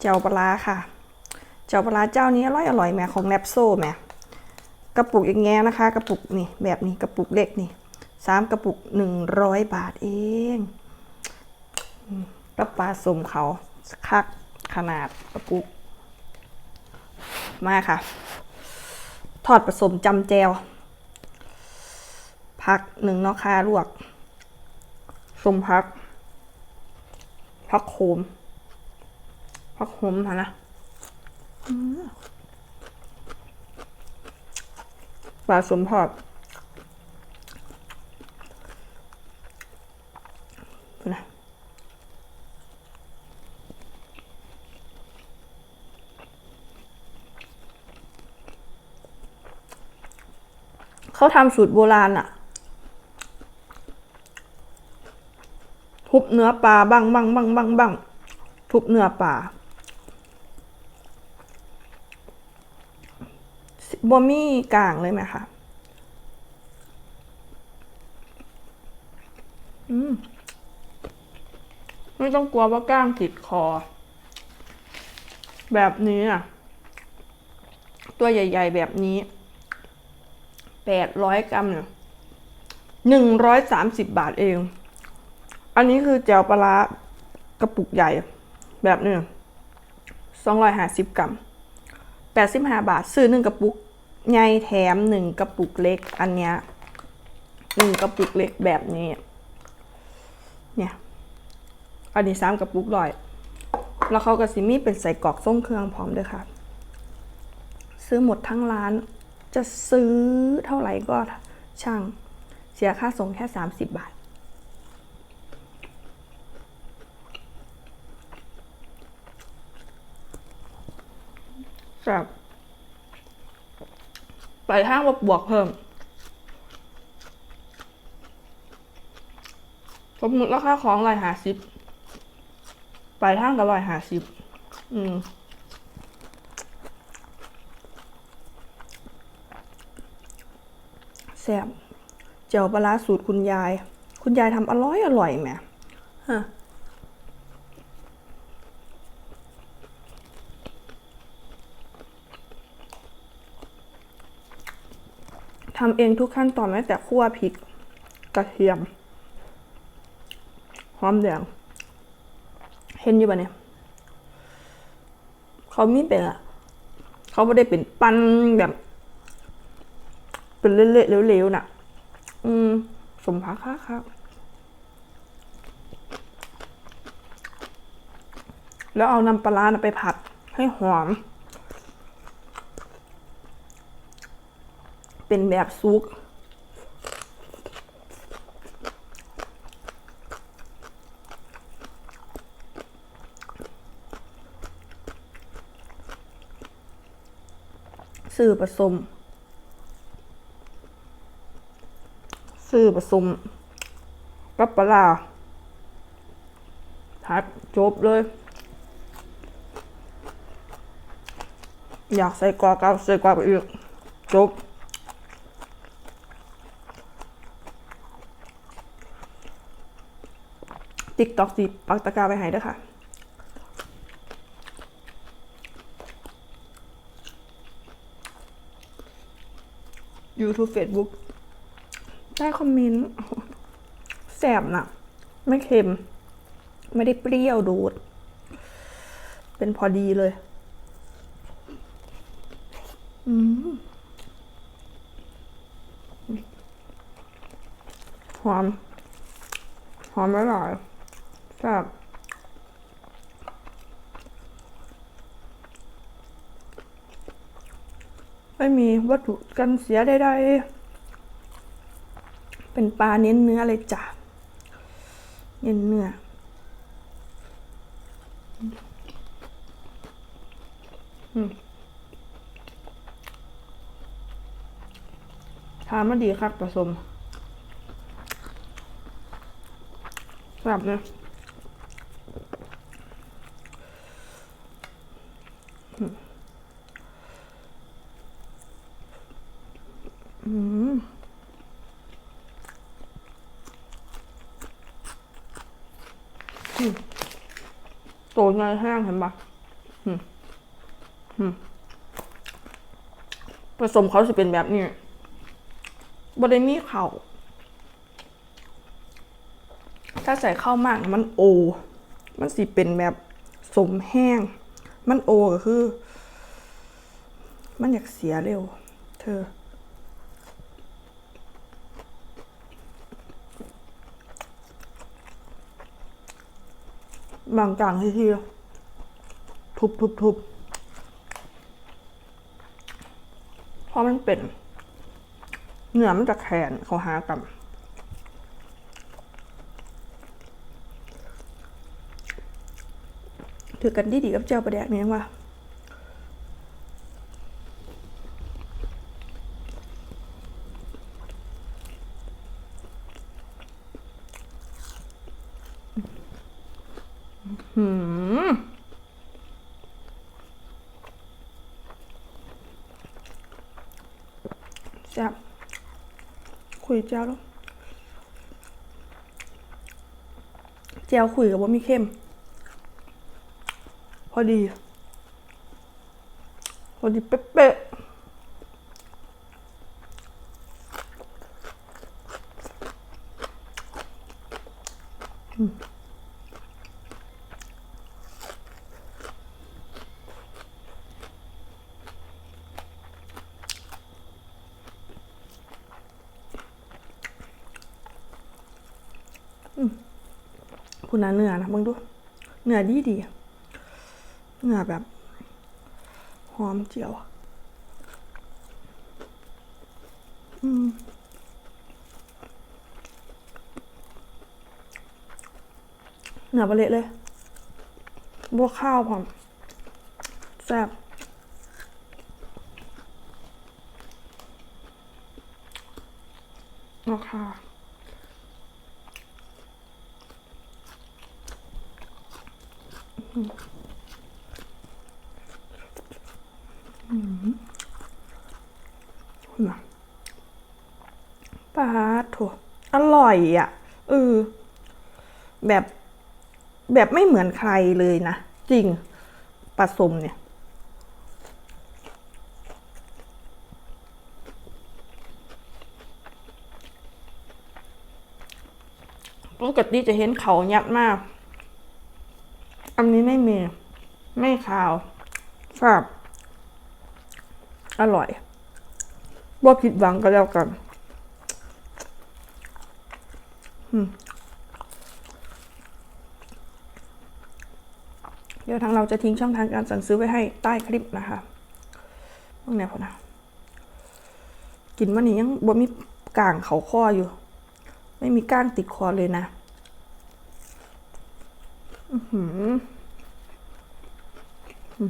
เจ้าปลาค่ะ เจ้าปลาเจ้านี้อร่อยอร่อยแม่ของแนปโซ่แม่กระปุกอย่างเงี้ยนะคะ กระปุกนี่แบบนี้กระปุกเล็กนี่สามกระปุกหนึ่งร้อยบาทเองอืมแล้วปลาสมเขาคักขนาดกระปุก มาค่ะ ทอดผสมจำแจวผักหนึ่งเนาะค่ะลวกสมพัก พักโขมพักโขมค่ะนะปลาสมพอดนะเขาทำสูตรโบราณอะทุบ เนื้อปลาบ้างบ้างบ้างบ้างบ้างทุบเนื้อปลาบะมี่กลางเลยไหมคะอืมไม่ต้องกลัวว่าก้างติดคอ แบบนี้อะ ตัวใหญ่ ๆ แบบนี้แปดร้อยกรัมเนี่ยหนึ่งร้อยสามสิบบาทเอง อันนี้คือแจวปลาร้ากระปุกใหญ่แบบนี้สองร้อยห้าสิบกรัมแปดสิบห้าบาท ซื้อหนึ่งกระปุกใหญ่แถมหนึ่งกระปุกเล็ก อันเนี้ยหนึ่งกระปุกเล็กแบบนี้ เนี่ย อันนี้สามกระปุกร้อย แล้วเขาก็สิมี่เป็นใส่กรอกส้มเครื่องพร้อมด้วยค่ะ ซื้อหมดทั้งร้าน จะซื้อเท่าไหร่ก็ช่าง เสียค่าส่งแค่ 30 บาท ครับไปทางบวกบวกเพิ่ม สมมติราคาของร้อยหาสิบไปทางกับร้อยหาสิบอืมแซ่บเจียวปลาสูตรคุณยาย คุณยายทำอร่อยอร่อยแหมฮะ ทำเองทุกขั้นตอนแม้แต่คั่วพริก กระเทียมหอมแดงเห็นอยู่ปะเนี่ยเขามีเป็นอะเขาไม่ได้เป็นปั้นแบบ เป็นเละๆเหลวๆน่ะ อืม สมพักค่ะครับแล้วเอาน้ำปลาร้าไปผัดให้หอม เป็นแบบซุก สื่อผสมซื้อผสมกับปลาทัดจบเลย อยากใส่กรอกเอาใส่กรอกไปอีกจบ ติ๊กตอกสิปักตะกร้าไปให้ด้วยค่ะ YouTube Facebook ได้คอมเมนต์แสบนะไม่เค็ม ไม่ได้เปรี้ยวโดด เป็นพอดีเลย อืมหอมหอมอร่อย แซ่บไม่มีวัตถุกันเสียใดๆ เป็นปลาเน้นเนื้อเลยจ้ะ เน้นเนื้อทานมาดีครับผสมแบบเลยอืมอืม อ นในแห้งเห็นปะผสมเขาจะเป็นแบบนี้บไดมีเขาถ้าใส่ข้าวมากมันโอ มันสิเป็นแบบสมแห้ง มันโอก็คือ มันอยากเสียเร็ว เธอ บางกลางที่ทีทุบทุบทุบเพราะมันเป็นเนื้อมันจะแข็งเขาหากันถือกันดีดีกับเจ้าประแดกนี้ว่า หืมแซ่บคุยเจ้าแล้วเจียวคุยกับว่ามีเข้ม พอดี พอดีเป๊ะอืม คุณนะเนื้อนะเบิ่งดูเนื้อดีดีเนื้อแบบ หอมเจียว อืมเนื้อบะเละเลยบวกข้าวพร้อมแซ่บราคาคุณน่ะ ปลาถั่วอร่อยอะเออแบบ แบบไม่เหมือนใครเลยนะ จริงปลาสมเนี่ย ปกติจะเห็นเขายัดมาก อันนี้ไม่มี ไม่ขาวแซ่บอร่อยบ่ผิดหวังก็แล้วกันเดี๋ยวทางเราจะทิ้งช่องทางการสั่งซื้อไว้ให้ใต้คลิปนะคะพวกแนวพอนะกินวันนี้ยังบ่มีกลางเขาข้ออยู่ ไม่มีก้างติดคอเลยนะ อือหือ เขา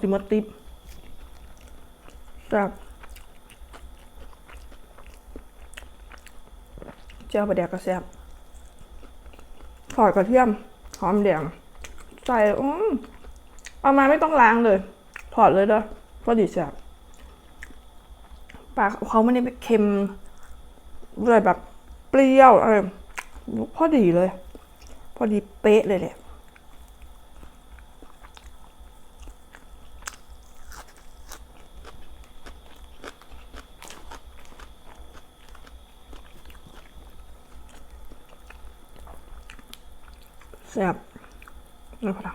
สิมาติบจากเจ้าประเดี๋ยวกระแซบถอดกระเทียม หอมแดง ใส่อืมเอามาไม่ต้องล้างเลย ถอดเลยเด้อพอดีแซ่บ ปลาเขาไม่ได้เค็มเลยแบบเปรี้ยวอะไรพอดีเลย พอดีเป๊ะเลยแหละแซ่บนี่พอดี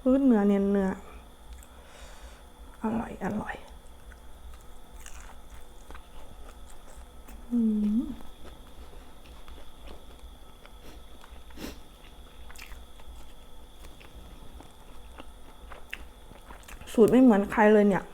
พื้นเนื้อเนียนเนื้ออร่อย อร่อย อืม สูตรไม่เหมือนใครเลยเนี่ย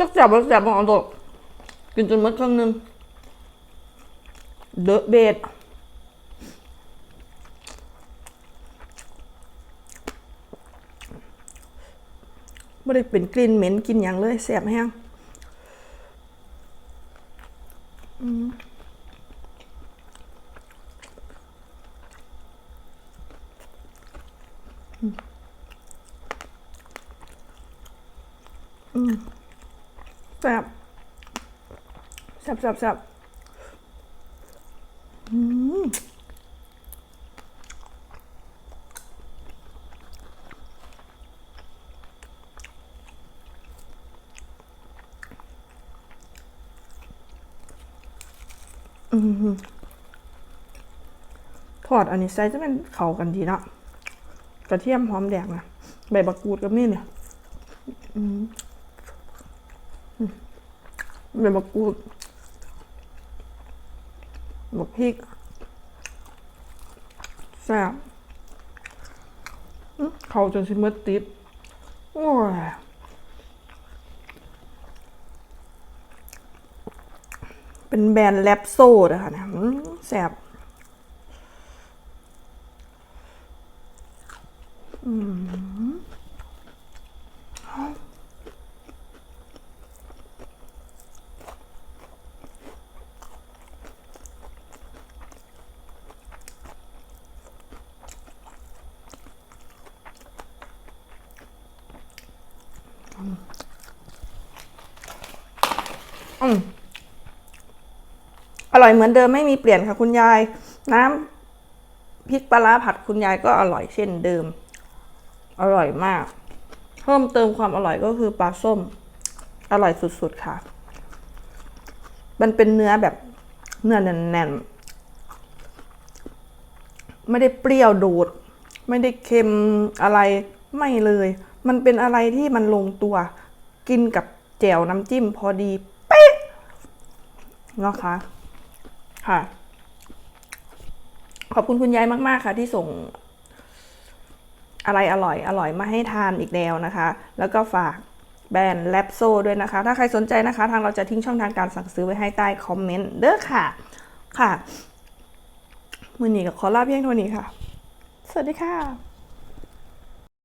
จักแสบบ่แสบของเอาตกกินจนหมดครึ่งหนึงเดอะเบดไม่ได้เป็นกลิ่นเหม็นกินอย่างเลยแสบแห้งอืมอืม แสบแสบแสบแสบอืมทอดอันนี้ใส่จะเป็นเขากันดีเนาะกระเทียมหอมแดงนะใบบักกูดกับนี่เนี่ย ใบมะกรูดบักพริกแซ่บเขาจนชิมเมอติดโอ้ยเป็นแบรนด์แลปโซ่นะค่ะนี่ยอื้อแซ่บอืม อืมอ ร่อยเหมือนเดิมไม่มีเปลี่ยนค่ะคุณยาย น้ำพริกปลาผัดคุณยายก็อร่อยเช่นเดิม อร่อยมาก เพิ่มเติมความอร่อยก็คือปลาส้ม อร่อยสุดๆค่ะ มันเป็นเนื้อแบบเนื้อแน่นๆ ไม่ได้เปรี้ยวโดด ไม่ได้เค็มอะไรไม่เลย มันเป็นอะไรที่มันลงตัว กินกับแจ่วน้ำจิ้มพอดี เป๊ะนะคะ ค่ะ ขอบคุณคุณยายมาก ๆ ค่ะ ที่ส่ง อะไรอร่อย อร่อยมาให้ทานอีกแล้วนะคะ แล้วก็ฝากแบรนด์แลปโซด้วยนะคะ ถ้าใครสนใจนะคะ ทางเราจะทิ้งช่องทางการสั่งซื้อไว้ให้ใต้คอมเมนต์เด้อค่ะ ค่ะ มือนี้ก็ขอลาเพียงเท่านี้ค่ะ สวัสดีค่ะ